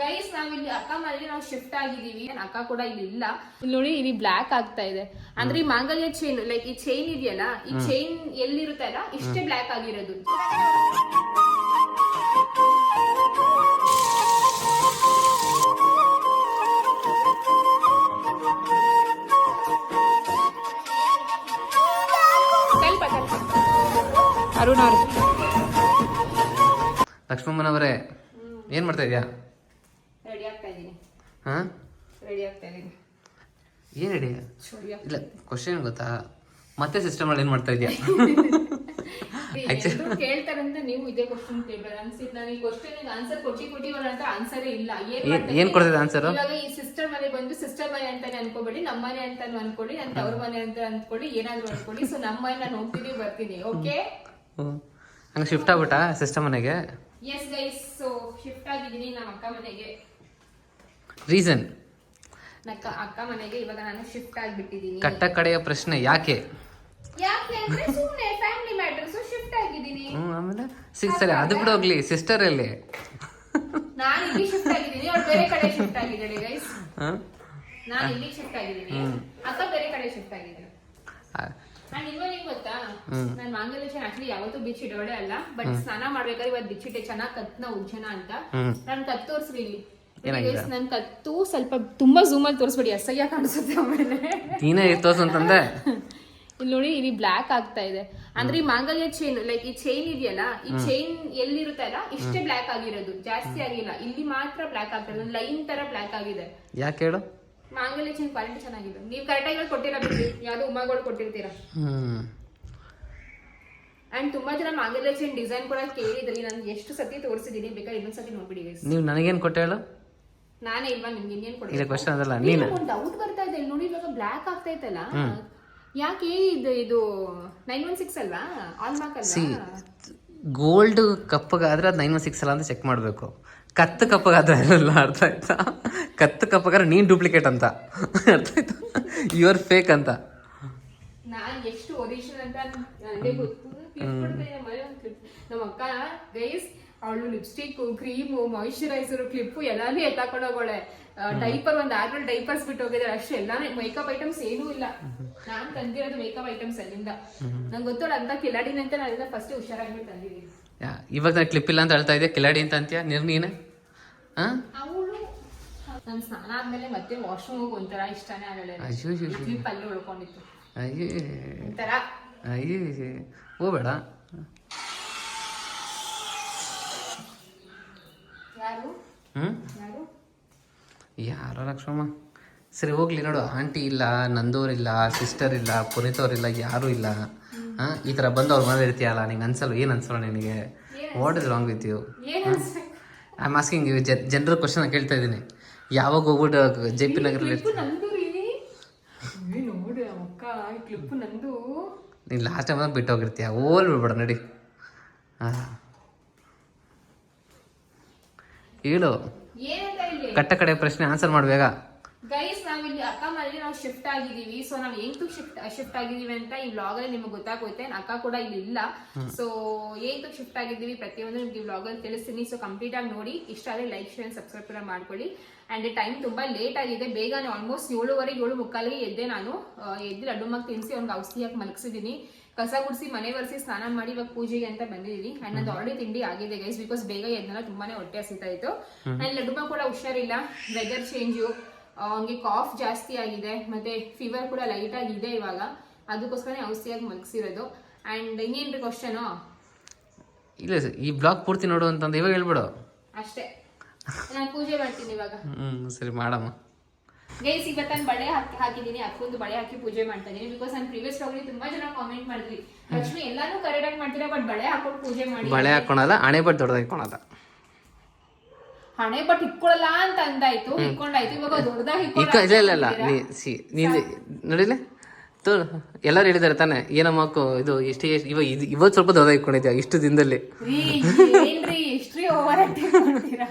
Guys ನಾವಿಲ್ಲಿ ಅಕ್ಕ ಮನೆಗೆ ನಾವು ಶಿಫ್ಟ್ ಆಗಿದೀವಿ ನನ್ನ ಅಕ್ಕ ಕೂಡ ಇಲ್ಲಿ ಇಲ್ಲ. ಇಲ್ಲಿ ನೋಡಿ ಇಲ್ಲಿ ಬ್ಲಾಕ್ ಆಗ್ತಾ ಇದೆ. ಅಂದ್ರೆ ಈ ಮಾಂಗಲ್ಯ ಚೈನ್ ಲೈಕ್ ಈ ಚೈನ್ ಇದೆಯಲ್ಲ ಈ ಚೈನ್ ಎಲ್ಲಿರುತ್ತೆ ಅಲ್ಲ ಇಷ್ಟೇ ಬ್ಲಾಕ್ ಆಗಿರೋದು. ಅರುಣ್ ಅವ್ರು. ಲಕ್ಷ್ಮಮ್ಮನವರೇ ಏನ್ ಮಾಡ್ತಾ ಇದೀಯಾ? ಹಾ? ರೆಡಿ ಆಗ್ತಾ ಇದೀನಿ. ಏನ್ ರೆಡಿ ಇಲ್ಲ ಕ್ವಶನ್ ಗೊತ್ತಾ? ಮತ್ತೆ ಸಿಸ್ಟಮ್ ಅಲ್ಲಿ ಏನ್ ಮಾಡ್ತಾ ಇದೆಯಾ? ಕೇಳ್ತಾರಂತ ನೀವು ಇದೇ ಕ್ವಶನ್ ಕೇಳ್ಬೇಡ. ಅನ್ಸಿದ್ ನಾನು ಈ ಕ್ವಶನ್ ಆನ್ಸರ್ ಕೊಟ್ಟಿ ಕೊಟ್ಟಿವಲ್ಲ ಅಂತ ಆನ್ಸರೇ ಇಲ್ಲ. ಏನ್ ಏನ್- ಮಾಡ್ತಾ ಆನ್ಸರ್ ಇವಾಗ ಈ ಸಿಸ್ಟರ್ ಮನೆ ಬಂದು ಸಿಸ್ಟರ್ ಮನೆ ಅಂತಾನೆ ಅನ್ಕೋಬೇಡಿ ನಮ್ಮ ಮನೆ ಅಂತಾನು ಅನ್ಕೊಳ್ಳಿ ನನ್ ತವ್ರ ಮನೆ ಅಂತ ಅನ್ಕೊಳ್ಳಿ ಏನಾದ್ರು ಅನ್ಕೊಳ್ಳಿ. ಸೊ ನಮ್ಮ ಮನೆ ನಾನು ಹೋಗ್ತೀನಿ ಬರ್ತೀನಿ ಓಕೆ ಹಂಗ ಶಿಫ್ಟ್ ಆಗ್ಬಿಟ್ಟ ಸಿಸ್ಟಮ್ ಮನೆಗೆ? ಎಸ್ ಗೈಸ್ ಸೊ ಶಿಫ್ಟ್ ಆಗಿದ್ದೀನಿ ನಮ್ಮ ಅಕ್ಕ ಮನೆಗೆ. ರೀಸನ್ ನಕ್ಕ ಅಕ್ಕ ಮನೆಗೆ ಇವಾಗ ನಾನು ಶಿಫ್ಟ್ ಆಗಿಬಿಟ್ಟಿದ್ದೀನಿ ಕಟ್ಟ ಕಡೆಯ ಪ್ರಶ್ನೆ ಯಾಕೆ? ಯಾಕೆ ಅಂದ್ರೆ ಸುಮ್ನೆ ಫ್ಯಾಮಿಲಿ ಮ್ಯಾಟರ್ಸ್ ಶಿಫ್ಟ್ ಆಗಿದ್ದೀನಿ ಹ್ಮ್ ಆಮೇಲೆ ಸರಿ ಅದು ಕೂಡ ಹೋಗ್ಲಿ ಸಿಸ್ಟರ್ ಅಲ್ಲಿ. ನಾನು ಇಲ್ಲಿ ಶಿಫ್ಟ್ ಆಗಿದ್ದೀನಿ ಅವ್ಳು ಬೇರೆ ಕಡೆ ಶಿಫ್ಟ್ ಆಗಿದ್ದಾಳೆ ಗೈಸ್ ಹಾ? ನಾನು ಇಲ್ಲಿ ಶಿಫ್ಟ್ ಆಗಿದ್ದೀನಿ ಅಕ್ಕ ಬೇರೆ ಕಡೆ ಶಿಫ್ಟ್ ಆಗಿದ್ದಾಳೆ. ಅಂಡ್ ಇನ್ನೊಂದು ಏನ್ ಗೊತ್ತಾ? ನಾನು ಮಾಂಗಲ್ಯ ಚೈನ್ ಆಕ್ಚುಲಿ ಯಾವತ್ತೂ ಬಿಚ್ಚಿಡೋಳೆ ಅಲ್ಲ ಬಟ್ ಸ್ನಾನ ಮಾಡ್ಬೇಕಾದ್ರೆ ಇವತ್ತು ಬಿಚ್ಚಿಟ್ಟೆ ಚೆನ್ನಾಗಿ ಕತ್ನ ಉಜ್ಜನ ಅಂತ. ನಾನು ಕತ್ ತೋರಿಸ್ರಿ ಇಲ್ಲಿ ಏನಾಗಿದೆ? ನನ್ ಕತ್ತು ಸ್ವಲ್ಪ ತುಂಬಾ ಝೂಮ್ ಅಲ್ಲಿ ತೋರಿಸ್ಬೇಡಿ ಅಸಹ್ಯ ಕಾಣಿಸುತ್ತೆ ಆಮೇಲೆ. ನೀನೇ ತೋರ್ಸು ಅಂತಂದೆ ಇಲ್ಲಿ ನೋಡಿ ಇಲ್ಲಿ ಬ್ಲಾಕ್ ಆಗ್ತಾ ಇದೆ. ಅಂದ್ರೆ ಈ ಮಾಂಗಲ್ಯ ಚೈನ್ ಲೈಕ್ ಈ ಚೈನ್ ಇದೆಯಲ್ಲ ಈ ಚೈನ್ ಎಲ್ಲಿರುತ್ತೆ ಅಲ್ಲ ಇಷ್ಟೇ ಬ್ಲಾಕ್ ಆಗಿರೋದು ಜಾಸ್ತಿ ಆಗಿಲ್ಲ. ಇಲ್ಲಿ ಮಾತ್ರ ಬ್ಲಾಕ್ ಆಗ್ತಾ ಇದೆ ಲೈನ್ ತರ ಬ್ಲಾಕ್ ಆಗಿದೆ. ಯಾಕೆ ಹೇಳು? ಮಾಂಗಲ್ಯ ಚೈನ್ ಕ್ವಾಲಿಟಿ ಚೆನ್ನಾಗಿದೆ. ನೀವು ಕರೆಕ್ಟಾಗಿ ಕೊಟ್ಟಿಲ್ಲ ಬಿಡಿ ಯಾವ್ದೋ ಉಮಾಗಳು ಕೊಟ್ಟಿರ್ತೀರಾ. ಹ್ಮ್. ಅಂಡ್ ತುಂಬಾ ಜನ ಮಾಂಗಲ್ಯ ಚೈನ್ ಡಿಸೈನ್ ಕೂಡ ಕೇಳಿದ್ರಿ ನಾನು ಎಷ್ಟು ಸತಿ ತೋರಿಸಿದೀನಿ ಬೇಕಾ ಇನ್ನೊಂದ್ಸತಿ ನೋಡ್ಬಿಡಿ. ನೀವು ನನಗೇನ್ ಕೊಟ್ಟೆ ಹೇಳು? ನಾನೇ ಇಲ್ವಾ ನಿಮ್ಗೆ ಇನ್ನೇನ್ ಇಲ್ಲ ಕೊಡಿ ಕ್ವಶನ್ ಅದಲ್ಲ ನೀನು. ಒಂದು ಡೌಟ್ ಬರ್ತಾ ಇದೆ ನೋಡಿ ಇವಾಗ ಬ್ಲಾಕ್ ಆಗ್ತಾ ಇತ್ತಲ್ಲ ಯಾಕೆ ಇದು ಇದು ನೈನ್ ಒನ್ ಸಿಕ್ಸ್ ಅಲ್ವಾ? ಆಲ್ ಮಾರ್ಕ್ ಅಲ್ವಾ? ಗೋಲ್ಡ್ ಕಪ್ಪಗಾದ್ರೆ ಅದು ನೈನ್ ಒನ್ ಸಿಕ್ಸ್ ಅಲ್ಲ ಅಂತ ಚೆಕ್ ಮಾಡಬೇಕು. ಕತ್ತು ಕಪ್ಪಗಾದ್ರೆ ಅಲ್ಲ ಅರ್ಥ ಆಯ್ತಾ? ಕತ್ತು ಕಪ್ಪಗಾದ್ರೆ ನೀನ್ ಡೂಪ್ಲಿಕೇಟ್ ಅಂತ. ಅರ್ಥ ಆಯ್ತಾ? ಯು ಆರ್ ಫೇಕ್ ಅಂತ. ನಾನು ಎಷ್ಟು ಒರಿಜಿನಲ್ ಅಂತ ನನಗೆ ಗೊತ್ತು. ನಮ್ಮ ಅಕ್ಕ ಗೈಸ್ ಅವಳು ಲಿಪ್ಸ್ಟಿಕ್ ಕ್ರೀಮು ಮಾಯಿಶ್ಚರೈಸರ್ ಕ್ಲಿಪ್ ಎಲ್ಲಾನು ಎತ್ತಾಕೊಂಡು ಹೋಗೋಳೆ ಡೈಪರ್ ಒಂದ್ ಆರ್ನಲ್ ಡೈಪರ್ಸ್ ಬಿಟ್ಟು ಹೋಗಿದಾರೆ ಅಷ್ಟೇ ಎಲ್ಲಾನು ಮೇಕಪ್ ಐಟಮ್ಸ್ ಏನೂ ಇಲ್ಲ. ನಾನ್ ತಂದಿರೋದು ಮೇಕಪ್ ಐಟಮ್ಸ್ ಅಲ್ಲಿಂದ. ನಂಗೆ ಗೊತ್ತೋಳ ಅಂತ ಕಿಲಾಡಿನ ಅಂತ ನಾನು ಫಸ್ಟ್ ಹುಷಾರಾಗಿ ತಂದಿದ್ದೀನಿ. ಇವಾಗ ನಾನು ಕ್ಲಿಪ್ ಇಲ್ಲ ಅಂತ ಹೇಳ್ತಾ ಇದೆಯಾ? ಕಿಲಾಡಿ ಅಂತ ಅಂತೀಯ? ನೀನು? ನೀನೆ ಅವಳು ನನ್ ಸ್ನಾನ ಆದ್ಮೇಲೆ ಮತ್ತೆ ವಾಶ್ರೂಮ್ ಹೋಗಿ ಒಂಥರ ಇಷ್ಟನೇ ಆಗಲ್ಲ. ಕ್ಲಿಪ್ ಅಲ್ಲಿ ಉಳ್ಕೊಂಡಿತ್ತು ಅಯ್ಯೇ. ಒಂಥರ. ಅಯ್ಯೇ. ಹೋಗ್ಬೇಡ. ಹ್ಮ್? ಯಾರು ಲಕ್ಷ್ಮಮ್ಮ? ಸರಿ ಹೋಗ್ಲಿ ನೋಡು. ಆಂಟಿ ಇಲ್ಲ ನಂದೋರಿಲ್ಲ ಸಿಸ್ಟರ್ ಇಲ್ಲ ಪುನೀತವ್ರಿಲ್ಲ ಯಾರು ಇಲ್ಲ. ಹಾಂ ಈ ಥರ ಬಂದು ಅವ್ರ ಮನೇಲಿ ಇರ್ತೀಯಲ್ಲ ನಿಂಗೆ ಅನ್ಸಲ್ಲ ಏನು ಅನ್ಸಲ್ಲ ನಿನಗೆ? What is wrong with you I am asking you ಜನರ ಕ್ವಶನ್ ಕೇಳ್ತಾ ಇದ್ದೀನಿ. ಯಾವಾಗ ಹೋಗ್ಬಿಟ್ಟು ಜೆ ಪಿ ನಗರಲ್ಲಿ ನೀನು ಲಾಸ್ಟ್ ಟೈಮ್ ಬಿಟ್ಟು ಹೋಗಿರ್ತೀಯ ಓಲ್ ಬಿಡ್ಬೇಡ ನಡಿ. ಹಾಂ. ಹೇಳು? ಕಟ್ಟ ಕಡೆ ಪ್ರಶ್ನೆ ಆನ್ಸರ್ ಮಾಡ್ಬೇಗ ಗೈಸ್ ನಾವ್ ಇಲ್ಲಿ ಅಕ್ಕ ಮನೆಯಲ್ಲಿ ನಾವು ಶಿಫ್ಟ್ ಆಗಿದೀವಿ ಸೊ ನಾವ್ ಏಂತು ಶಿಫ್ಟ್ ಶಿಫ್ಟ್ ಆಗಿದೀವಿ ಅಂತ ಈ ವ್ಲಾಗ್ ಅಲ್ಲಿ ನಿಮ್ಗೆ ಗೊತ್ತಾಗುತ್ತೆ ನನ್ ಅಕ್ಕ ಕೂಡ ಇಲ್ಲಿ ಇಲ್ಲ. ಸೊ ಏಂತು ಶಿಫ್ಟ್ ಆಗಿದೀವಿ ಪ್ರತಿಯೊಂದು ನಿಮ್ಗೆ ಈ ವ್ಲಾಗ್ ಅಲ್ಲಿ ತಿಳಿಸ್ತೀನಿ. ಸೊ ಕಂಪ್ಲೀಟ್ ಆಗಿ ನೋಡಿ. ಇಷ್ಟ ಆದ್ರೆ ಲೈಕ್ ಶೇರ್ ಸಬ್ಸ್ಕ್ರೈಬ್ ಕೂಡ ಮಾಡ್ಕೊಳ್ಳಿ. ಅಂಡ್ ಟೈಮ್ ತುಂಬಾ ಲೇಟ್ ಆಗಿದೆ. ಬೇಗನೆ ಆಲ್ಮೋಸ್ಟ್ ಏಳುವರೆ ಏಳು ಮುಕ್ಕಾಲಿಗೆ ಎದ್ದೆ ನಾನು. ಎದ್ದು ಲಡ್ಡು ಮಗ್ ತಿನ್ಸಿ ಅವ್ನಿಗೆ ಔಷಧಿ ಹಾಕಿ ಮಲಗಿಸಿದ್ದೀನಿ ಕಸ ಗುಡಿಸಿ ಮನೆ ಒರೆಸಿ ಸ್ನಾನ ಮಾಡಿ ಇವಾಗ ಪೂಜೆಗೆ ಅಂತ ಬಂದಿದ್ದೀನಿ ಆ್ಯಂಡ್ ನಂದು ಆಲ್ರೆಡಿ ತಿಂಡಿ ಆಗಿದೆ ಗೈಸ್ ಬಿಕಾಸ್ ಬೇಗ ಎದ್ನಲ್ಲ ತುಂಬಾನೇ ಹೊಟ್ಟೆ ಹಸಿತಾ ಇತ್ತು. ಆ್ಯಂಡ್ ಲಡ್ಡು ಮಗ ಕೂಡ ಹುಷಾರಿಲ್ಲ. ವೆದರ್ ಚೇಂಜು ಅವ್ನಿಗೆ ಕಾಫ್ ಜಾಸ್ತಿ ಆಗಿದೆ. ಮತ್ತೆ ಫೀವರ್ ಕೂಡ ಲೈಟ್ ಆಗಿದೆ ಇವಾಗ. ಅದಕ್ಕೋಸ್ಕರ ಔಷಧಿಯಾಗಿ ಮಲಗಿಸಿರೋದು. ಅಂಡ್ ಇನ್ನೇನ್ರಿ ಕ್ವಶನು ಇಲ್ಲ ಸರ್ ಈ ಬ್ಲಾಗ್ ಪೂರ್ತಿ ನೋಡು ಅಂತಂದು ಇವಾಗ ಹೇಳ್ಬಿಡು. ಅಷ್ಟೇ. ನಾನು ಪೂಜೆ ಮಾಡ್ತೀನಿ ಇವಾಗ. ಹ್ಮ್ ಸರಿ ಮಾಡಮ್ಮ. ಗೈಸ್ ಇವತ್ತು ನಾನು ಬಳೆ ಹಾಕಿ ಹಾಕಿದ್ದೀನಿ ಅಕ್ಕೊಂದು ಬಳೆ ಹಾಕಿ ಪೂಜೆ ಮಾಡ್ತಾ ಇದೀನಿ ಬಿಕಾಸ್ ನಾನು ಪ್ರೀವಿಯಸ್ ವ್ಲಾಗಲ್ಲಿ ತುಂಬಾ ಜನ ಕಾಮೆಂಟ್ ಮಾಡಿದ್ವಿ. ಲಕ್ಷ್ಮಿ ಎಲ್ಲಾನು ಕರೆಕ್ಟ್ ಆಗಿ ಮಾಡ್ತೀರಾ ಬಟ್ ಬಳೆ ಹಾಕೊಂಡು ಪೂಜೆ ಮಾಡಿ ಬಳೆ ಹಾಕೊಳಲ್ಲ ಹಣೆ ಬಟ್ ದೊಡ್ಡದಾಗಿ ಇಟ್ಕೊಳಲ್ಲ. ಹಣೆ ಬಟ್ ಇಟ್ಕೊಳ್ಳಲ್ಲ ಅಂತ ಅಂದಾಯ್ತು ಇಟ್ಕೊಂಡಾಯ್ತು ಇವಾಗ ದೊಡ್ಡದಾಗಿ ಇಕ್ಕ ಇಲ್ಲ ಇಲ್ಲ ಇಲ್ಲ. ನೀ ಸಿ ನೀನು ನೋಡಿಲ್ಲ? ತೋಳು ಎಲ್ಲರೂ ಹೇಳಿದಾರೆ ತಾನೆ ಏನಮ್ಮ ಇದು ಇಷ್ಟು ಎಷ್ಟು ಇವಾಗ ಇದು ಇವತ್ತು ಸ್ವಲ್ಪ ದೊಡ್ಡದಾಗಿ ಇಟ್ಕೊಂಡಿದ್ಯಾ ಇಷ್ಟು ದಿನದಲ್ಲಿ? ಏನ್ರಿ ಎಷ್ಟ್ರಿ ಓವರ್ ಆಕ್ಟಿಂಗ್ ಮಾಡ್ತೀರಾ?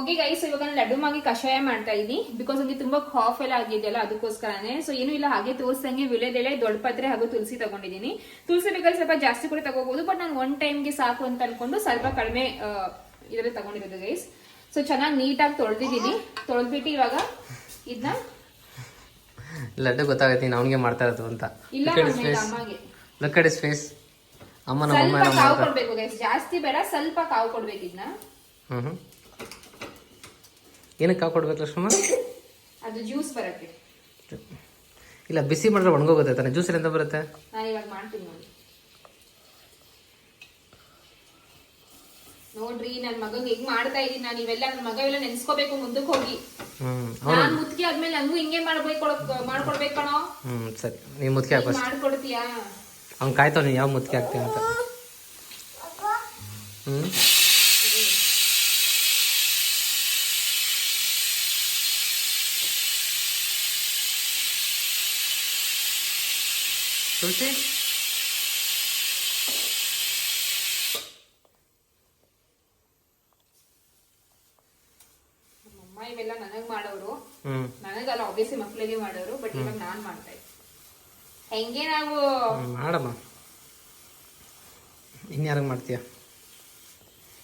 ಓಕೆ ಗೈಸ್ ಇವಾಗ ನಾನು ಲಡ್ಡು ಮಾಗಿ ಕಷಾಯ ಮಾಡ್ತಾ ಇದ್ದೀನಿ ಬಿಕಾಸ್ ನನಗೆ ತುಂಬಾ ಕಾಫ್ ಎಲ್ಲ ಆಗಿದೆಯಲ್ಲ ಅದಕ್ಕೋಸ್ಕರನೇ. ಸೊ ಏನು ಇಲ್ಲ ಹಾಗೆ ತೋರಿಸಂಗೆ ವಿಳೆದೆಳೆ ದೊಡ್ಡ ಪತ್ರೆ ಹಾಗೂ ತುಳಸಿ ತಗೊಂಡಿದ್ದೀನಿ ತುಳಸಿ ಬೇಕಾದ್ರೆ ಸ್ವಲ್ಪ ಜಾಸ್ತಿ ಕೂಡ ತಗೋಬಹುದು ಬಟ್ ನಾನು ಒನ್ ಟೈಮ್ಗೆ ಸಾಕು ಅಂತ ಅನ್ಕೊಂಡು ಸ್ವಲ್ಪ ಕಡಿಮೆ ಇದರಲ್ಲಿ ತಗೊಂಡಿರೋದು ಗೈಸ್ ಸೊ ಚೆನ್ನಾಗಿ ನೀಟಾಗಿ ತೊಳೆದಿದ್ದೀನಿ. ತೊಳೆದ್ಬಿಟ್ಟು ಇವಾಗ ಇದನ್ನ ಲಡ್ಡು ಗೊತ್ತಾಗತ್ತೆ ನೀನು ಅವನಿಗೆ ಮಾಡ್ತಾ ಇರೋದು ಅಂತ. ಇಲ್ಲ. ಅಮ್ಮ ನಮ್ಮ ಅಮ್ಮ ಮಾಡ್ತಾರೆ. ಕೊಡ್ಬೇಕು ಗೈಸ್ ಜಾಸ್ತಿ ಬೇಡ ಸ್ವಲ್ಪ ಕಾವು ಕೊಡ್ಬೇಕು ಇದನ್ನ ಏನಕ್ಕೆ ಕಾವು ಕೊಡ್ಬೇಕು ಅದು ಜ್ಯೂಸ್ ಬರಕ್ಕೆ. ಇಲ್ಲ ಬಿಸಿ ಮಾಡಿದ್ರೆ ಒಣಗೋಗುತ್ತೆ ತಾನೆ. ಜ್ಯೂಸ್ ಎಂತ ಬರುತ್ತೆ? ನಾನು ಇವಾಗ ಮಾಡ್ತೀನಿ ನೋಡಿ. ನೋಡ್ರಿ ನನ್ ಮಗಂಗ್ ಹೆಂಗ್ ಮಾಡ್ತಾ ಇದೀನಿ ನಾನು. ಇವೆಲ್ಲ ನನ್ ಮಗ ಎಲ್ಲ ನೆನ್ಸ್ಕೋಬೇಕು ಮುಂದಕ್ಕೆ ಹೋಗಿ. ನಾನ್ ಮುತ್ಕಿ ಆದ್ಮೇಲೆ ನನಗೂ ಹಿಂಗೆ ಮಾಡ್ಬೇಕು ಮಾಡ್ಕೊಡ್ಬೇಕು ಕಣೋ. ಹ್ಮ್ ಸರಿ. ನೀವು ಮುತ್ಕೆ ಹಾಕೋ ಮಾಡ್ಕೊಡ್ತೀಯಾ? ಅವ್ನು ಕಾಯ್ತಾವ ನೀ ಯಾವ ಮುತ್ತಿಗೆ ಹಾಕ್ತೀನಿ ಅಂತ. ಹ್ಮ್? ತುಳಸಿ ನಮ್ಮಮ್ಮ ಇವೆಲ್ಲ ನನಗ್ ಮಾಡೋರು. ನನಗಲ್ಲ ಒಬ್ಬಿಯಸ್ಲಿ ಮಕ್ಳಿಗೆ ಮಾಡೋರು ಬಟ್ ಇವಾಗ ನಾನ್ ಮಾಡ್ತಾ ಇದ್ದೆ. ಹೆಂಗೆ ನಾವು ಮಾಡಮ್ಮ. ಇನ್ಯಾರಿಗೆ ಮಾಡ್ತೀಯ?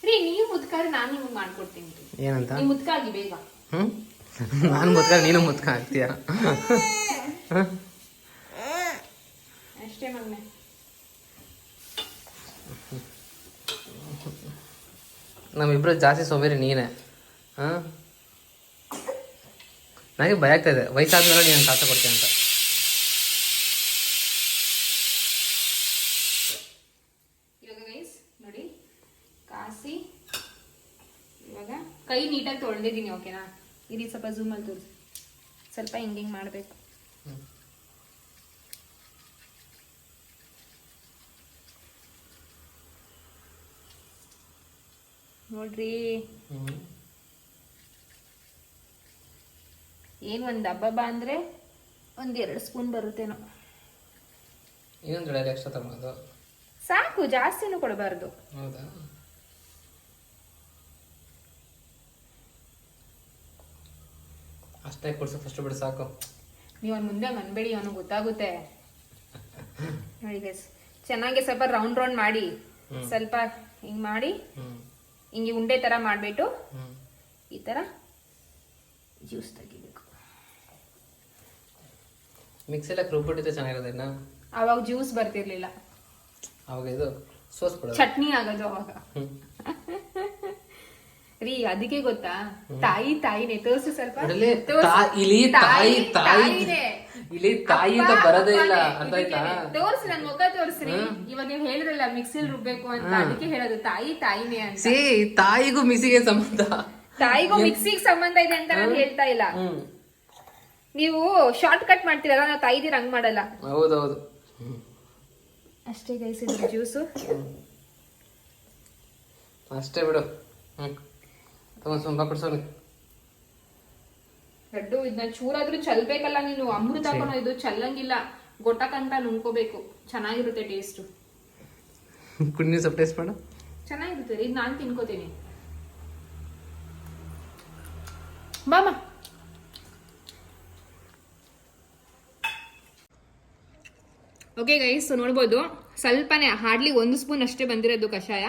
ರೀ ನೀವು ಮುದ್ಕಾದ್ರೆ ನಾನು ನಿಮ್ಗೆ ಮಾಡ್ಕೊಡ್ತೀನಿ. ಏನಂತ? ನೀವ್ ಮುತ್ಕಾಗಿ ಬೇಗ. ಹ್ಮ್? ನಾನು ಮುದ್ಕ ನೀನು ಮುದ್ಕ ಹಾಕ್ತೀಯ ಅಷ್ಟೇ ಮಗ್ನೆ ನಮ್ಮಿಬ್ರು ಜಾಸ್ತಿ ಸೋಬೇರಿ ನೀನೇ ಹಾಂ ನನಗೆ ಭಯ ಆಗ್ತಾ ಇದೆ ವಯಸ್ಸಾದ್ಮೇಲೆ ನೀನು ಕಾಸ ಕೊಡ್ತೀನಿ ಅಂತ ಇವಾಗ ಗೈಸ್ ನೋಡಿ. ಕಾಸಿ. ಇವಾಗ ಕೈ ನೀಟಾಗಿ ತೊಳೆದಿದ್ದೀನಿ ಓಕೆನಾ ಇದು ಸ್ವಲ್ಪ ಝೂಮಲ್ಲಿ ತೋರಿಸಿ. ಸ್ವಲ್ಪ ಹಿಂಗೆ ಹಿಂಗೆ ಮಾಡಬೇಕು ನೋಡ್ರಿ. ಏನು ಒಂದು ಹಬ್ಬ ಅಂದ್ರೆ ಒಂದ್ ಎರಡು ಸ್ಪೂನ್ ಬರುತ್ತೇನೋ. ಇನ್ನೊಂದು ಎಕ್ಸ್ಟ್ರಾ ತಗೊಳೋದು ಸಾಕು ಜಾಸ್ತಿನೂ ಕೊಡಬಾರ್ದು. ಹೌದಾ? ಅಷ್ಟೇ ಕೊಡ್ಸು ಫಸ್ಟ್ ಬಿಡು ಸಾಕು. ನೀವು ಅವ್ನ ಮುಂದೆ ಮನ್ಬೇಡಿ ಅವನು ಗೊತ್ತಾಗುತ್ತೆ. ನೋಡಿ ಗೈಸ್ ಚೆನ್ನಾಗಿ ಸ್ವಲ್ಪ ರೌಂಡ್ ರೌಂಡ್ ಮಾಡಿ. ಸ್ವಲ್ಪ ಹಿಂಗ್ ಮಾಡಿ. ಹಿಂಗೆ ಉಂಡೆ ತರ ಮಾಡ್ಬಿಟ್ಟು ಈ ತರ ಜ್ಯೂಸ್ ತೆಗಿಬೇಕು. ಮಿಕ್ಸಿಲ್ಲ ರುಬ್ಬಿಟ್ಟಿದ್ರೆ ಚೆನ್ನಾಗಿರೋದು ಇನ್ನ? ಅವಾಗ ಜ್ಯೂಸ್ ಬರ್ತಿರ್ಲಿಲ್ಲ. ಅವಾಗ ಇದು ಸೋಸ್ ಚಟ್ನಿ ಆಗೋದು ಅವಾಗ. ರೀ ಅದಕ್ಕೆ ಗೊತ್ತಾ? ತಾಯಿ ತಾಯಿನೇ ತೋರ್ಸು ಸ್ವಲ್ಪ. ಇಲ್ಲಿ ತಾಯಿ ತಾಯಿನೇ. ಇಲ್ಲಿ ತಾಯಿ ಅಂತ ಅಪ್ಪ, ಬರೋದೇ ಇಲ್ಲ. ಅರ್ಥ ಆಯ್ತಾ? ತೋರ್ಸಿ ನನ್ ಮುಖ ತೋರ್ಸ್ರಿ. ಇವಾಗ ನೀವು ಹೇಳಿದ್ರಲ್ಲ ಮಿಕ್ಸಿಲ್ ರುಬ್ಬೇಕು ಅಂತ ಅದಕ್ಕೆ ಹೇಳೋದು ತಾಯಿ ತಾಯಿನೇ ಅಂತ. ಸೇ ತಾಯಿಗೂ ಮಿಸಿಗೆ ಸಂಬಂಧ. ತಾಯಿಗೂ ಮಿಕ್ಸಿಗೆ ಸಂಬಂಧ ಇದೆ ಅಂತ ನಾನು ಹೇಳ್ತಾ ಇಲ್ಲ. ನೀವು ಶಾರ್ಟ್ ಕಟ್ ಮಾಡ್ತೀರಲ್ಲ ನಾವು ತಾಯಿದಿರ ಹಂಗ್ ಮಾಡಲ್ಲ. ಹೌದೌದು. ಅಷ್ಟೇ ಗೈಸ್ ಇದು ಜ್ಯೂಸು ಅಷ್ಟೇ ಬಿಡು. ಹ್ಮ್. ತಗೊಂಡ್ ಸ್ವಲ್ಪ ಕೊಡ್ಸೋನಿ ಲಡ್ಡು ಇದನ್ನ ಚೂರಾದ್ರೂ ಚಲ್ಬೇಕಲ್ಲ ನೀನು ಅಮೃತ ಇದು ಚಲ್ಲಂಗಿಲ್ಲ ಗೊಟ್ಟಕಂತ ನುಂಗ್ಕೋಬೇಕು. ಚೆನ್ನಾಗಿರುತ್ತೆ ಟೇಸ್ಟ್ ಕುಣ್ಣಿ ಸ್ವಲ್ಪ ಟೇಸ್ಟ್ ಮಾಡು. ಚೆನ್ನಾಗಿರುತ್ತೆ ಇದು ನಾನು ತಿನ್ಕೋತೀನಿ. ಬಾಮ ಓಕೆ ಗೈಸ್ ನೋಡ್ಬೋದು. ಸ್ವಲ್ಪನೇ ಹಾರ್ಡ್ಲಿ ಒಂದು ಸ್ಪೂನ್ ಅಷ್ಟೇ ಬಂದಿರೋದು ಕಷಾಯ.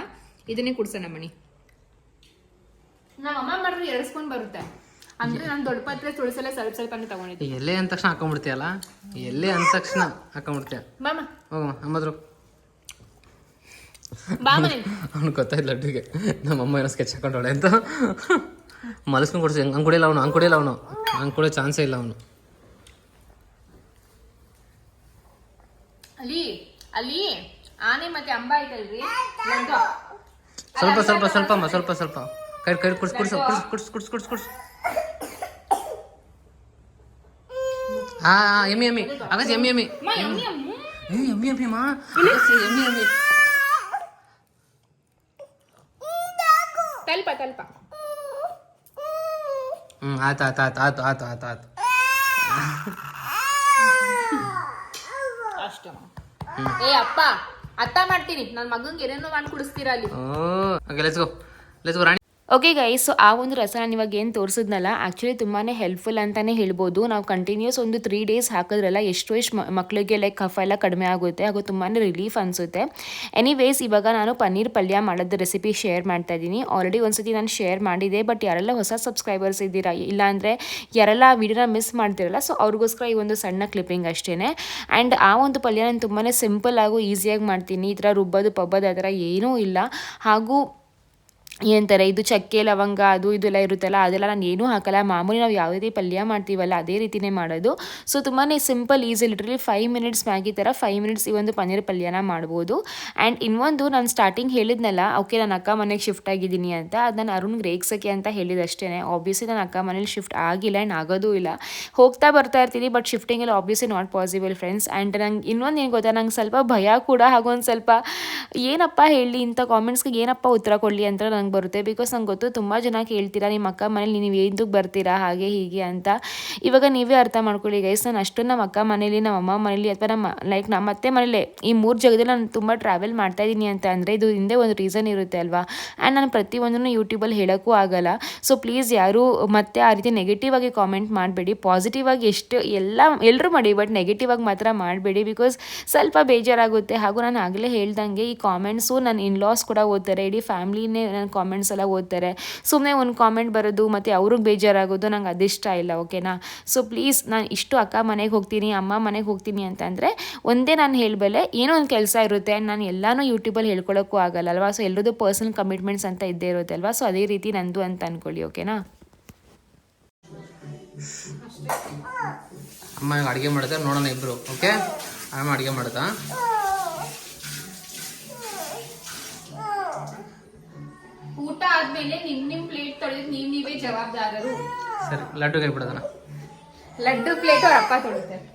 ಇದನ್ನೇ ಕುಡ್ಸೋಣ ಮಣಿ. ನಮ್ಮ ಅಮ್ಮ ಮಾಡಿದ್ರೆ ಎರಡು ಸ್ಪೂನ್ ಬರುತ್ತೆ. ಅಂದ್ರೆ ನಾನು ದೊಡ್ಡ ಪಾತ್ರೆ ತುಳಸಲ್ಲ ಸ್ವಲ್ಪ ಸ್ವಲ್ಪನೇ ತಗೊಂಡಿದ್ದೆ. ಎಲ್ಲೇ ಅಂದ ತಕ್ಷಣ ಹಾಕೊಂಡ್ಬಿಡ್ತೀಯಲ್ಲ ಎಲ್ಲೇ ಅಂದ ತಕ್ಷಣ ಹಾಕೊಂಡ್ಬಿಡ್ತೀಯ ಬಾಮ್ಮ. ಹೋಗಮ್ಮ ಅಮ್ಮದ್ರು. ಬಾಮ ಅವ್ನು ಗೊತ್ತಾಯ್ತು ಲಡ್ಡುಗೆ ನಮ್ಮಮ್ಮ ಏನೋ ಸ್ಕೆಚ್ ಹಾಕೊಂಡವಳೆ ಅಂತ. ಮಲಸ್ಕೊಂಡು ಕೊಡ್ಸಿ ಹಂಗೆ ಕುಡಿಯಲ್ಲ ಅವನು ಹಂಗೆ ಕುಡಿಯಲ್ಲ ಅವನು. ಹಂಗೆ ಕುಡಿಯೋ ಚಾನ್ಸೇ ಇಲ್ಲ ಅವನು. ಅಲ್ಲಿ ಅಲ್ಲಿ ಆನೆ ಮತ್ತೆ ಅಂಬ ಐತಲ್ರಿ? ಸ್ವಲ್ಪ ಸ್ವಲ್ಪ ಸ್ವಲ್ಪ ಅಮ್ಮ ಸ್ವಲ್ಪ ಸ್ವಲ್ಪ. ಕೈ ಕೈ ಕುಡ್ಸ್ ಕುಡ್ಸ್ ಕುಡ್ಸ್ ಕುಡ್ಸ್ ಕುಡ್ಸ್ ಕುಡ್ಸ್ ಕುಡ್ಸ್. ಹಾ ಎಮ್ಮಿ ಎಮ್ಮಿ. ಅಗಸಿ ಎಮ್ಮಿ ಎಮ್ಮಿ. ಅಮ್ಮ, ಯಮ್ಮಿ ಅಮ್ಮ. ಏ ಎಮ್ಮಿ ಎಮ್ಮಿ ಮಾ ಅಗಸಿ ಎಮ್ಮಿ ಎಮ್ಮಿ ತಲ್ಪ ತಲ್ಪ. ಹ್ಮ್ ಆಯ್ತು ಆಯ್ತು ಆಯ್ತು ಆಯ್ತು ಆಯ್ತು ಅಷ್ಟು ಏ ಅಪ್ಪ ಅತ್ತ ಮಾಡ್ತೀನಿ. ನನ್ನ ಮಗಂಗೆ ಏನೇನೋ ಮಾಡಿ ಕುಡಿಸ್ತೀರಾ ಅಲ್ಲಿ okay let's go let's go Rani. Okay guys so ಆ ಒಂದು ರಸ ನಾನು ಇವಾಗ ಏನು ತೋರಿಸಿದ್ನಲ್ಲ ಆ್ಯಕ್ಚುಲಿ ತುಂಬಾ ಹೆಲ್ಪ್ಫುಲ್ ಅಂತಲೇ ಹೇಳ್ಬೋದು. ನಾವು ಕಂಟಿನ್ಯೂಸ್ ಒಂದು ತ್ರೀ ಡೇಸ್ ಹಾಕಿದ್ರಲ್ಲ ಎಷ್ಟು ಎಷ್ಟು ಮಕ್ಕಳಿಗೆ ಲೈಕ್ ಕಫ ಎಲ್ಲ ಕಡಿಮೆ ಆಗುತ್ತೆ, ಹಾಗೂ ತುಂಬಾ ರಿಲೀಫ್ ಅನಿಸುತ್ತೆ. ಎನಿವೇಸ್ ಇವಾಗ ನಾನು ಪನ್ನೀರ್ ಪಲ್ಯ ಮಾಡೋದು ರೆಸಿಪಿ ಶೇರ್ ಮಾಡ್ತಾ ಇದ್ದೀನಿ. ಆಲ್ರೆಡಿ ಒಂದ್ಸತಿ ನಾನು ಶೇರ್ ಮಾಡಿದೆ ಬಟ್ ಯಾರೆಲ್ಲ ಹೊಸ ಸಬ್ಸ್ಕ್ರೈಬರ್ಸ್ ಇದ್ದೀರಾ ಇಲ್ಲಾಂದರೆ ಯಾರೆಲ್ಲ ಆ ವಿಡಿಯೋನ ಮಿಸ್ ಮಾಡ್ತಿರಲ್ಲ ಸೊ ಅವ್ರಿಗೋಸ್ಕರ ಈ ಒಂದು ಸಣ್ಣ ಕ್ಲಿಪ್ಪಿಂಗ್ ಅಷ್ಟೇ ಆ್ಯಂಡ್ ಆ ಒಂದು ಪಲ್ಯ ನಾನು ತುಂಬಾ ಸಿಂಪಲ್ ಹಾಗೂ ಈಸಿಯಾಗಿ ಮಾಡ್ತೀನಿ. ಈ ಥರ ರುಬ್ಬೋದು, ಪಬ್ಬೋದು ಆ ಥರ ಏನೂ ಇಲ್ಲ. ಹಾಗೂ ಏನಂತಾರೆ ಇದು ಚಕ್ಕೆ, ಲವಂಗ, ಅದು ಇದೆಲ್ಲ ಇರುತ್ತಲ್ಲ, ಅದೆಲ್ಲ ನಾನು ಏನೂ ಹಾಕಲ್ಲ, ಮಾಮೂಲಿ ನಾವು ಯಾವ ರೀತಿ ಪಲ್ಯ ಮಾಡ್ತೀವಲ್ಲ, ಅದೇ ರೀತಿನೇ ಮಾಡೋದು. ಸೊ ತುಂಬಾ simple easy literally five minutes Maggi ಥರ ಫೈವ್ ಮಿನಿಟ್ಸ್ ಈ ಒಂದು ಪನ್ನೀರ್ ಪಲ್ಯನ ಮಾಡ್ಬೋದು. ಆ್ಯಂಡ್ ಇನ್ನೊಂದು ನಾನು ಸ್ಟಾರ್ಟಿಂಗ್ ಹೇಳಿದ್ನಲ್ಲ, ಓಕೆ, ನಾನು ಅಕ್ಕ ಮನೆಗೆ ಶಿಫ್ಟ್ ಆಗಿದ್ದೀನಿ ಅಂತ, ಅದು ನಾನು ಅರುಣ್ ರೇಗ್ಸಕ್ಕೆ ಅಂತ ಹೇಳಿದಷ್ಟೇ ಆಬ್ವಿಯಸ್ಲಿ ನಾನು ಅಕ್ಕ ಮನೇಲಿ ಶಿಫ್ಟ್ ಆಗಿಲ್ಲ ಆ್ಯಂಡ್ ಆಗೋದೂ ಇಲ್ಲ. ಹೋಗ್ತಾ ಬರ್ತಾ ಇರ್ತೀನಿ but ಶಿಫ್ಟಿಂಗಲ್ಲಿ obviously not possible friends and ನಂಗೆ ಇನ್ನೊಂದು ಏನು ಗೊತ್ತಾ, ನಂಗೆ ಸ್ವಲ್ಪ ಭಯ ಕೂಡ, ಹಾಗೊಂದು ಸ್ವಲ್ಪ, ಏನಪ್ಪ ಹೇಳಿ, ಇಂಥ ಕಾಮೆಂಟ್ಸ್ಗೆ ಏನಪ್ಪ ಉತ್ತರ ಕೊಡಲಿ? ಅಂತ ನಂಗೆ ಬರುತ್ತೆ. ಬಿಕಾಸ್ ನಂಗೆ ಗೊತ್ತು ತುಂಬ ಜನ ಕೇಳ್ತೀರಾ, ನಿಮ್ಮ ಅಕ್ಕ ಮನೇಲಿ ನೀವು ಏನಕ್ಕೆ ಬರ್ತೀರಾ, ಹಾಗೆ, ಹೀಗೆ ಅಂತ. ಇವಾಗ ನೀವೇ ಅರ್ಥ ಮಾಡ್ಕೊಳ್ಳಿ ಗೈಸ್ ನಾನು ಅಷ್ಟು ನಮ್ಮ ಅಕ್ಕ ಮನೇಲಿ, ನಮ್ಮ ಅಮ್ಮ ಮನೇಲಿ ಅಥವಾ ನಮ್ಮ ಲೈಕ್ ನಮ್ಮ ಅತ್ತೆ ಮನೇಲೆ ಈ ಮೂರು ಜಾಗದಲ್ಲಿ ನಾನು ತುಂಬ ಟ್ರಾವೆಲ್ ಮಾಡ್ತಾ ಇದ್ದೀನಿ ಅಂತ ಅಂದರೆ ಇದು ಹಿಂದೆ ಒಂದು ರೀಸನ್ ಇರುತ್ತೆ ಅಲ್ವಾ? ಆ್ಯಂಡ್ ನಾನು ಪ್ರತಿಯೊಂದನ್ನು ಯೂಟ್ಯೂಬಲ್ಲಿ ಹೇಳೋಕ್ಕೂ ಆಗಲ್ಲ. ಸೊ ಪ್ಲೀಸ್ ಯಾರು ಮತ್ತೆ ಆ ರೀತಿ ನೆಗೆಟಿವ್ ಆಗಿ ಕಾಮೆಂಟ್ ಮಾಡಬೇಡಿ. ಪಾಸಿಟಿವ್ ಆಗಿ ಎಷ್ಟು ಎಲ್ಲ ಎಲ್ಲರೂ ಮಾಡಿ ಬಟ್ ನೆಗೆಟಿವ್ ಆಗಿ ಮಾತ್ರ ಮಾಡಬೇಡಿ. ಬಿಕಾಸ್ ಸ್ವಲ್ಪ ಬೇಜಾರಾಗುತ್ತೆ. ಹಾಗೂ ನಾನು ಆಗಲೇ ಹೇಳ್ದಂಗೆ ಈ ಕಾಮೆಂಟ್ಸು ನನ್ನ ಇನ್ಲಾಸ್ ಕೂಡ ಓದ್ತಾರೆ. ಇಡೀ ಫ್ಯಾಮ್ಲಿನೇ ನನ್ನ ಕಾಮೆಂಟ್ಸ್ ಎಲ್ಲ ಓದ್ತಾರೆ. ಸುಮ್ಮನೆ ಒಂದು ಕಾಮೆಂಟ್ ಬರೋದು ಮತ್ತು ಅವ್ರಿಗೆ ಬೇಜಾರಾಗೋದು ನಂಗೆ ಅದಿಷ್ಟ ಇಲ್ಲ ಓಕೆನಾ ಸೊ ಪ್ಲೀಸ್ ನಾನು ಇಷ್ಟು ಅಕ್ಕ ಮನೆಗೆ ಹೋಗ್ತೀನಿ, ಅಮ್ಮ ಮನೆಗೆ ಹೋಗ್ತೀನಿ ಅಂತಂದರೆ ಒಂದೇ ನಾನು ಹೇಳಬಲ್ಲೆ ಏನೋ ಒಂದು ಕೆಲಸ ಇರುತ್ತೆ, ನಾನು ಎಲ್ಲನೂ ಯೂಟ್ಯೂಬಲ್ಲಿ ಹೇಳ್ಕೊಳ್ಳೋಕ್ಕೂ ಆಗಲ್ಲ ಅಲ್ವಾ? ಸೊ ಎಲ್ಲರದ್ದು ಪರ್ಸನಲ್ ಕಮಿಟ್ಮೆಂಟ್ಸ್ ಅಂತ ಇದ್ದೇ ಇರುತ್ತೆ ಅಲ್ವಾ? ಸೊ ಅದೇ ರೀತಿ ನಂದು ಅಂತ ಅಂದ್ಕೊಳ್ಳಿ ಓಕೆನಾ ಅಮ್ಮ ಅಡುಗೆ ಮಾಡ್ತಾರೆ ನೋಡೋಣ ಇಬ್ರು ಓಕೆ ಅಮ್ಮ ಅಡುಗೆ ಮಾಡ್ದಾ? ಊಟ ಆದ್ಮೇಲೆ ನಿಮ್ ನಿಮ್ ಪ್ಲೇಟ್ ತೊಳೆದ್ ನೀವ್ ನೀವೇ ಜವಾಬ್ದಾರರು. ಸರಿ ಲಡ್ಡು ಕೈ ಬಿಡೋದನ ಲಡ್ಡು ಪ್ಲೇಟ್ ಅವ್ರ ಅಪ್ಪ ತೊಳಿತಾರೆ.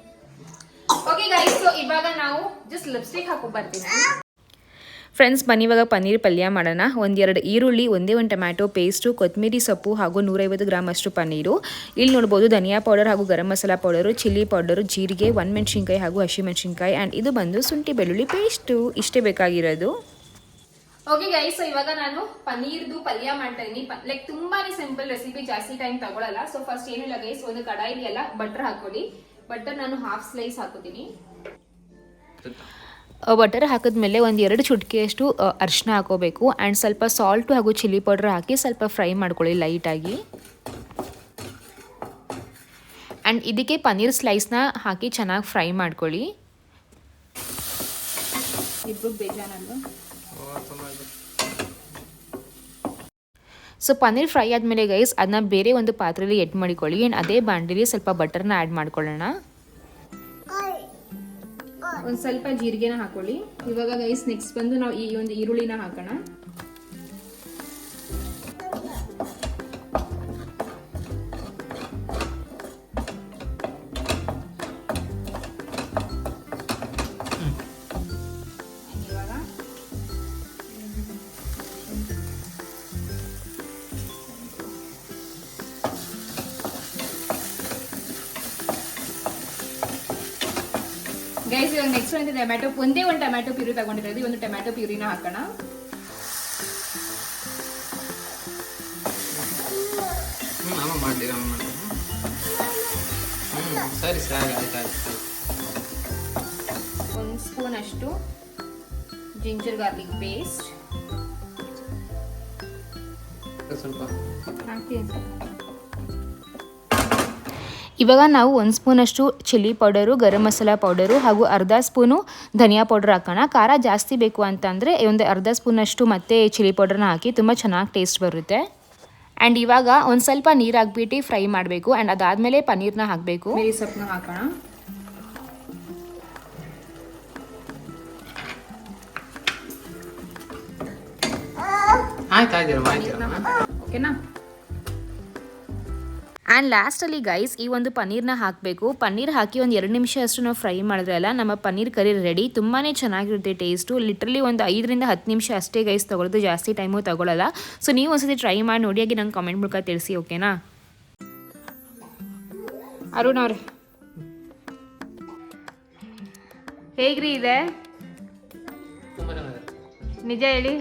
ಓಕೆ ಗೈಸ್ ಸೊ ಇವಾಗ ನಾವು ಜಸ್ಟ್ ಲಿಪ್ಸ್ಟಿಕ್ ಹಾಕೋ ಬರ್ತೀನಿ ಫ್ರೆಂಡ್ಸ್ ಬನ್ನಿ ಇವಾಗ ಪನ್ನೀರ್ ಪಲ್ಯ ಮಾಡೋಣ. ಒಂದೆರಡು ಈರುಳ್ಳಿ ಒಂದೇ ಒಂದು ಟೊಮ್ಯಾಟೊ ಪೇಸ್ಟು ಕೊತ್ತಂಬರಿ ಸೊಪ್ಪು ಹಾಗೂ ನೂರೈವತ್ತು ಗ್ರಾಮ್ ಅಷ್ಟು ಪನ್ನೀರು. ಇಲ್ಲಿ ನೋಡ್ಬೋದು ಧನಿಯಾ ಪೌಡರ್ ಹಾಗೂ garam masala powder chilli powder ಜೀರಿಗೆ ಒಣಮೆಣ್ಸಿನ್ಕಾಯಿ ಹಾಗೂ ಹಸಿಮೆಣಸಿನ್ಕಾಯಿ ಆ್ಯಂಡ್ ಇದು ಬಂದು ಶುಂಠಿ ಬೆಳ್ಳುಳ್ಳಿ ಪೇಸ್ಟು ಇಷ್ಟೇ ಬೇಕಾಗಿರೋದು. ಓಕೆ ಗೈಸ್ ಸೊ ಇವಾಗ ನಾನು ಪನ್ನೀರ್ದು ಪಲ್ಯ ಮಾಡ್ತಾ ಇದೀನಿ. ಲೈಕ್ ತುಂಬಾನೇ ಸಿಂಪಲ್ ರೆಸಿಪಿ ಜಾಸ್ತಿ ಟೈಮ್ ತಗೊಳಲ್ಲ. ಸೊ ಫಸ್ಟ್ ಏನಿಲ್ಲ ಗೈಸ್ ಒಂದು ಕಡಾಯಿಲಿ ಎಲ್ಲ ಬಟರ್ ಹಾಕೊಳ್ಳಿ ಬಟರ್ ನಾನು ಹಾಫ್ ಸ್ಲೈಸ್ ಹಾಕೋತೀನಿ ಬಟರ್ ಹಾಕಿದ್ಮೇಲೆ ಒಂದು ಎರಡು ಚುಟ್ಕಿಯಷ್ಟು ಅರಿಶಿನ ಹಾಕೋಬೇಕು ಆ್ಯಂಡ್ ಸ್ವಲ್ಪ ಸಾಲ್ಟು ಹಾಗೂ ಚಿಲ್ಲಿ ಪೌಡರ್ ಹಾಕಿ ಸ್ವಲ್ಪ ಫ್ರೈ ಮಾಡ್ಕೊಳ್ಳಿ ಲೈಟಾಗಿ ಆ್ಯಂಡ್ ಇದಕ್ಕೆ ಪನ್ನೀರ್ ಸ್ಲೈಸ್ನ ಹಾಕಿ ಚೆನ್ನಾಗಿ ಫ್ರೈ ಮಾಡ್ಕೊಳ್ಳಿ. ಇಬ್ಬರು ಬೇಜಾನಲ್ವಾ ಸೊ ಪನ್ನೀರ್ ಫ್ರೈ ಆದಮೇಲೆ ಗೈಸ್ ಅದನ್ನ ಬೇರೆ ಒಂದು ಪಾತ್ರೆಯಲ್ಲಿ ಎಡ್ ಮಾಡಿಕೊಳ್ಳಿ. ಏನು, ಅದೇ ಬಾಂಡಿಲಿ ಸ್ವಲ್ಪ ಬಟರ್ನ ಆ್ಯಡ್ ಮಾಡ್ಕೊಳ್ಳೋಣ. ಒಂದು ಸ್ವಲ್ಪ ಜೀರಿಗೆನ ಹಾಕೊಳ್ಳಿ. ಇವಾಗ ಗೈಸ್ ನೆಕ್ಸ್ಟ್ ಬಂದು ನಾವು ಈ ಒಂದು ಈರುಳ್ಳಿನ ಹಾಕೋಣ. ಗೈಸ್ ಇವಾಗ ನೆಕ್ಸ್ಟ್ ಒಂದು ಟೊಮ್ಯಾಟೊ ಒಂದೇ ಒಂದು ಟೊಮ್ಯಾಟೊ ಪ್ಯೂರಿ ತಗೊಂಡಿರೋದು. ಒಂದು ಟೊಮ್ಯಾಟೊ ಪ್ಯೂರಿನ ಹಾಕೋಣ. ಸರಿ ಸರಿ ಒಂದು ಸ್ಪೂನ್ ಅಷ್ಟು ಜಿಂಜರ್ ಗಾರ್ಲಿಕ್ ಪೇಸ್ಟ್ ಸ್ವಲ್ಪ. ಹಾಕ್ತೀನಿ. ಇವಾಗ ನಾವು ಒಂದು ಸ್ಪೂನಷ್ಟು chilli powder garam masala powder ಹಾಗೂ ಅರ್ಧ ಸ್ಪೂನು ಧನಿಯಾ ಪೌಡರ್ ಹಾಕೋಣ. ಖಾರ ಜಾಸ್ತಿ ಬೇಕು ಅಂತಂದರೆ ಒಂದು ಅರ್ಧ ಸ್ಪೂನಷ್ಟು ಮತ್ತೆ ಚಿಲ್ಲಿ ಪೌಡರ್ನ ಹಾಕಿ ತುಂಬ ಚೆನ್ನಾಗಿ ಟೇಸ್ಟ್ ಬರುತ್ತೆ. ಆ್ಯಂಡ್ ಇವಾಗ ಒಂದು ಸ್ವಲ್ಪ ನೀರು ಹಾಕ್ಬಿಟ್ಟು ಫ್ರೈ ಮಾಡಬೇಕು. ಆ್ಯಂಡ್ ಅದಾದಮೇಲೆ ಪನ್ನೀರ್ನ ಹಾಕಬೇಕು. ಮೇಲೆ ಸೊಪ್ಪನ್ನ ಹಾಕೋಣ. ಆಯ್ತು ಆಯ್ತು ಆಯ್ತು ಓಕೆನಾ? ಆ್ಯಂಡ್ ಲಾಸ್ಟಲ್ಲಿ ಗೈಸ್ ಈ ಒಂದು ಪನ್ನೀರ್ನ ಹಾಕಬೇಕು. ಪನ್ನೀರ್ ಹಾಕಿ ಒಂದು ಎರಡು ನಿಮಿಷ ಅಷ್ಟು ನಾವು ಫ್ರೈ ಮಾಡಿದ್ರಲ್ಲ ನಮ್ಮ ಪನ್ನೀರ್ ಕರಿ ರೆಡಿ ತುಂಬಾ ಚೆನ್ನಾಗಿರುತ್ತೆ ಟೇಸ್ಟು ಲಿಟ್ರಲಿ ಒಂದು ಐದರಿಂದ ಹತ್ತು ನಿಮಿಷ ಅಷ್ಟೇ ಗೈಸ್ ತೊಗೊಳೋದು. ಜಾಸ್ತಿ ಟೈಮು ತಗೊಳ್ಳಲ್ಲ ಸೊ ನೀವು ಒಂದ್ಸತಿ ಟ್ರೈ ಮಾಡಿ ನೋಡಿ ಹಾಗೆ ನಂಗೆ ಕಾಮೆಂಟ್ ಮೂಲಕ ತಿಳಿಸಿ ಓಕೆನಾ ಅರುಣ್ ಅವ್ರೆ. ಹೇಗ್ರಿ ಇದೆ? ನಿಜ ಹೇಳಿ.